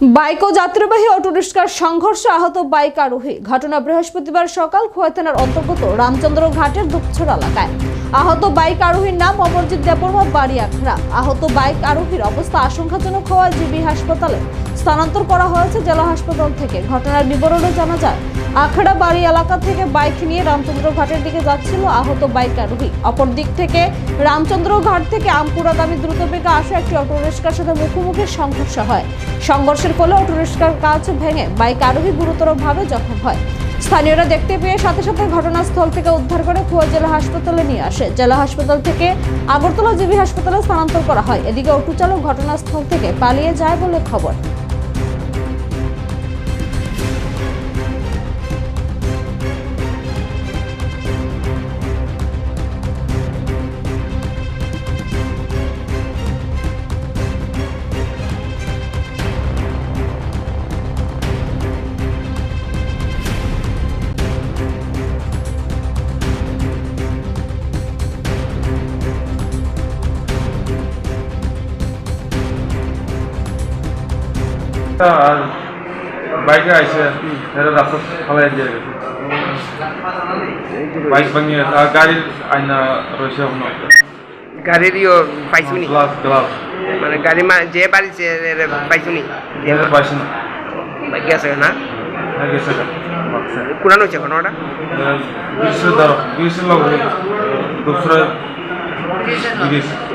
Bike ও যাত্রীবাহী অটোরিক্সার সংঘর্ষে আহত বাইক আরোহী। ঘটনা বৃহস্পতিবার সকাল খোয়া থানার অন্তর্গত রামচন্দ্র ঘাটের দুপছড় এলাকায়। আহত বাইক আরোহীর নাম অমরজিৎ দেবর্মা বাড়ি আখড়া আহত বাইক আরোহীর অবস্থা আশঙ্কাজনক হওয়ায় জিবি হাসপাতালে স্থানান্তর করা হয়েছে জেলা হাসপাতাল থেকে। ঘটনার বিবরণে জানা যায় আখড়া বাড়ি এলাকা থেকে বাইক নিয়ে রামচন্দ্র ঘাটের দিকে যাচ্ছিল আহত বাইক আরোহী। অপর দিক থেকে রামচন্দ্র ঘাট থেকে আমপুরাগামী দ্রুতবেগে আসা একটি অটোরিক্সার সাথে মুখোমুখি সংঘর্ষ হয়। সংঘর্ষের ফলে অটোরিক্সার কাজ ভেঙে বাইক আরোহী গুরুতরভাবে জখম হয়। স্থানীয়রা দেখতে পেয়ে সাথে সাথে ঘটনাস্থল থেকে উদ্ধার করে খোয়া জেলা হাসপাতালে নিয়ে আসে। জেলা হাসপাতাল থেকে আগরতলা জিবি হাসপাতালে স্থানান্তর করা হয়। এদিকে অটো চালক ঘটনাস্থল থেকে পালিয়ে যায় বলে খবর। আর বাইকে আইসে এটা রাস্তা ফালাই দিয়ে গেছে বাইক ভাঙিয়ে আর গাড়ির আয়না রয়েছে এখনও গাড়িরও পাইছুনি? Glass glass. মানে গাড়ি মা যে বাড়িছে পাইছুনি? এটা পাইছে না? হ্যাঁ গেছে। কোরআন হচ্ছে এখন ওটা? গ্রীষ্মের ধরো গ্রীষ্মের লোক দুসরে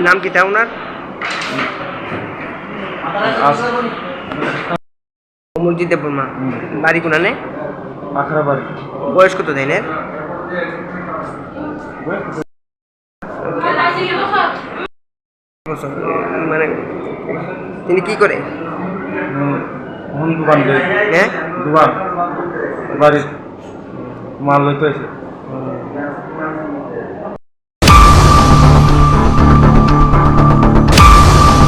নাম কি তা ওনার? অমরজিৎ দেববর্মা বাড়ি কোনানে বয়স কত দিনের মানে তিনি কি করে? দোকান হ্যাঁ? দোকান মাল লইতে আছে